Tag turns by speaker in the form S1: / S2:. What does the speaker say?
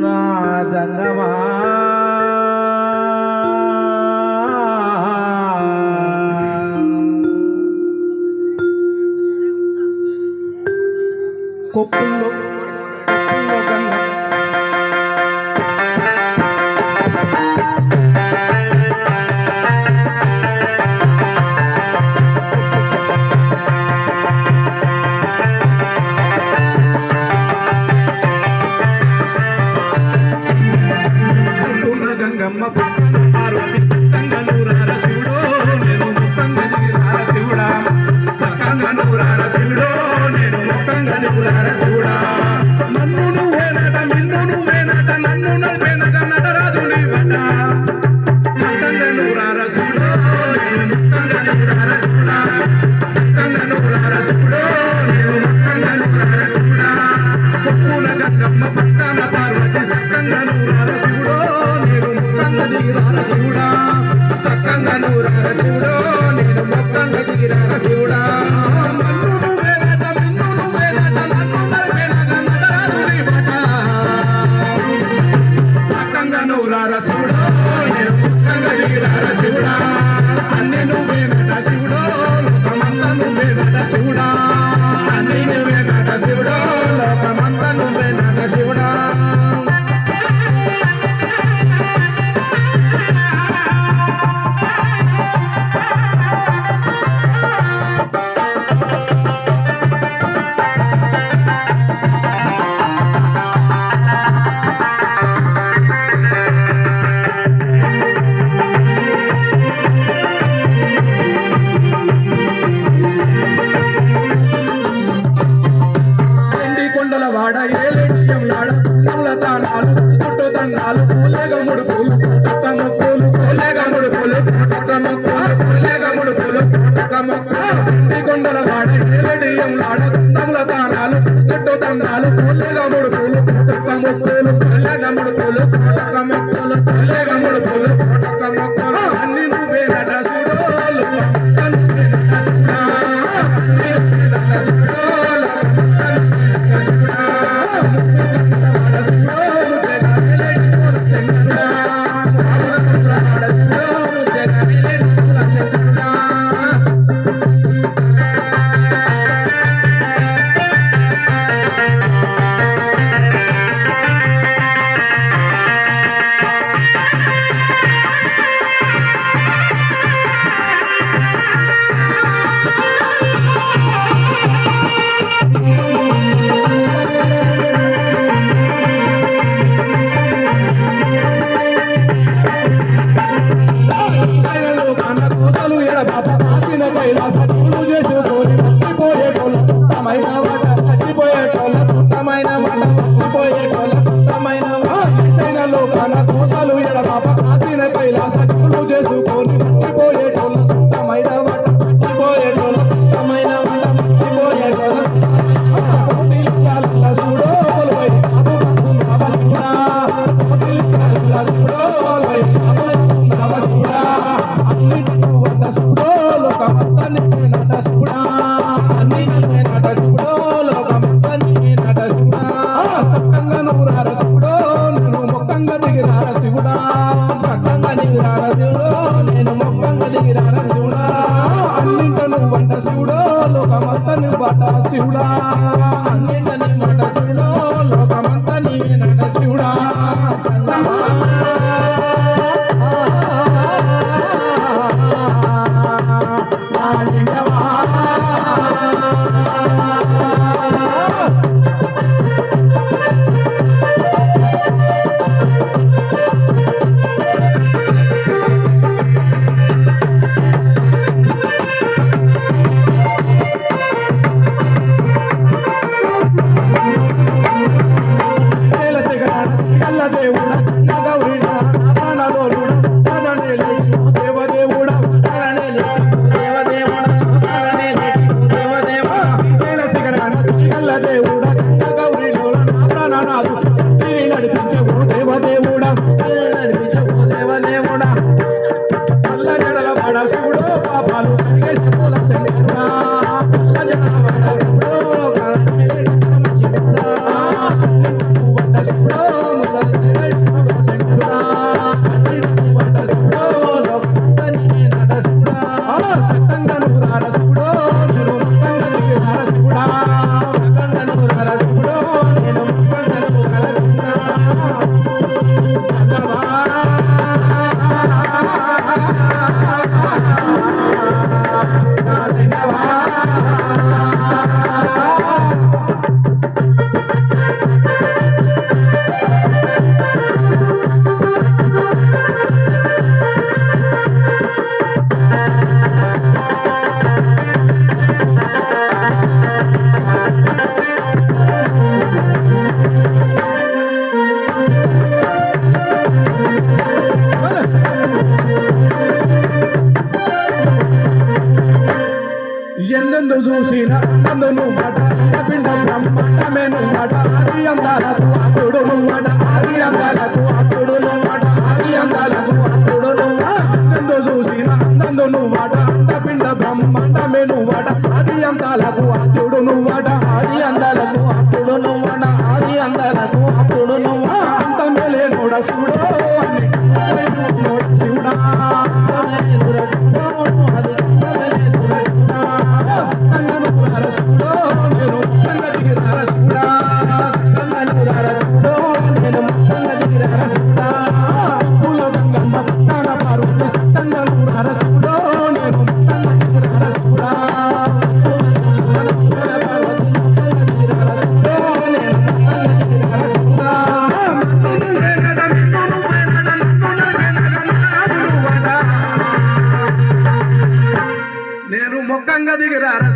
S1: నా జంగమా కొప్పుల్లో శివుడా సక్కంగా నువ్వు రార శివుడో నేను మొక్కంగా దిగిరార శివుడా. కొలగముడు పూలు కొట్టకమ్మ పూలు కొలగముడు పూలు కొట్టకమ్మ పూలు కొలగముడు కొండల వాడ నిలడియం లాడ తందముల తానాలు చెట్టు తందాలు కొలగముడు పూలు కొట్టకమ్మ పూలు. లోకమంతా నీ బాట శివుడా అన్నింట నీ మాట శివుడా లోకమంతా నీవే నట శివుడా Thank you. చూసిన అందును మాట పిండ బ్రహ్మ తమెను మాట
S2: అది
S1: అందాల இருக்கிறார்